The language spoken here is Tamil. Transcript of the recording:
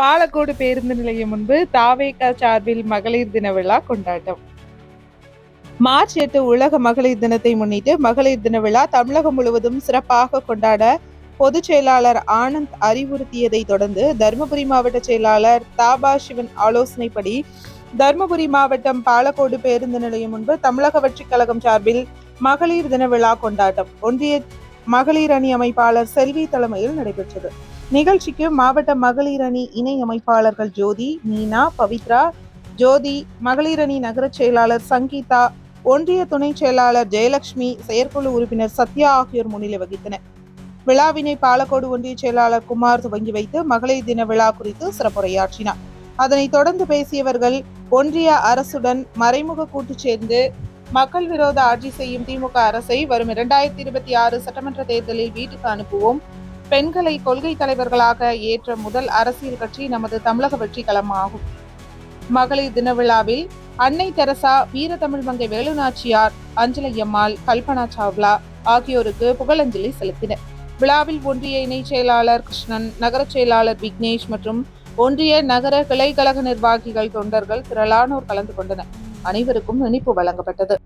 பாலக்கோடு பேருந்து நிலையம் முன்பு தாவேகா சார்பில் மகளிர் தின விழா கொண்டாட்டம். மார்ச் எட்டு உலக மகளிர் தினத்தை முன்னிட்டு மகளிர் தின விழா தமிழகம் முழுவதும் சிறப்பாக கொண்டாட பொதுச் செயலாளர் ஆனந்த் அறிவுறுத்தியதை தொடர்ந்து தருமபுரி மாவட்ட செயலாளர் தாபா சிவன் ஆலோசனைப்படி தருமபுரி மாவட்டம் பாலக்கோடு பேருந்து நிலையம் முன்பு தமிழக வெற்றிக் கழகம் சார்பில் மகளிர் தின விழா கொண்டாட்டம். ஒன்றிய மகளிர் அணி அமைப்பாளர் செல்வி தலைமையில் நடைபெற்றது. நிகழ்ச்சிக்கு மாவட்ட மகளிர் அணி இணை அமைப்பாளர்கள் ஜோதி மீனா பவித்ரா ஜோதி மகளிர் அணி நகரச் செயலாளர் சங்கீதா ஒன்றிய துணை செயலாளர் ஜெயலட்சுமி செயற்குழு உறுப்பினர் சத்யா ஆகியோர் முன்னிலை வகித்தனர். விழாவினை பாலக்கோடு ஒன்றிய செயலாளர் குமார் துவங்கி வைத்து மகளிர் தின விழா குறித்து சிறப்புரையாற்றினார். அதனைத் தொடர்ந்து பேசியவர்கள் ஒன்றிய அரசுடன் மறைமுக கூட்டு சேர்ந்து மக்கள் விரோத ஆட்சி செய்யும் திமுக அரசை வரும் இரண்டாயிரத்தி இருபத்தி ஆறு சட்டமன்ற தேர்தலில் வீட்டுக்கு அனுப்புவோம் பெண்களை கொள்கை தலைவர்களாக ஏற்ற முதல் அரசியல் கட்சி நமது தமிழக வெற்றி களமாகும் மகளிர் தின விழாவில் அன்னை தெரசா வீரதமிழ் மங்கை வேலுநாச்சியார் அஞ்சலையம்மாள் கல்பனா சாவ்லா ஆகியோருக்கு புகழஞ்சலி செலுத்தினர். விழாவில் ஒன்றிய இணைச் செயலாளர் கிருஷ்ணன் நகரச் செயலாளர் விக்னேஷ் மற்றும் ஒன்றிய நகர கிளை கழக நிர்வாகிகள் தொண்டர்கள் திரளானோர் கலந்து கொண்டனர். அனைவருக்கும் இனிப்பு வழங்கப்பட்டது.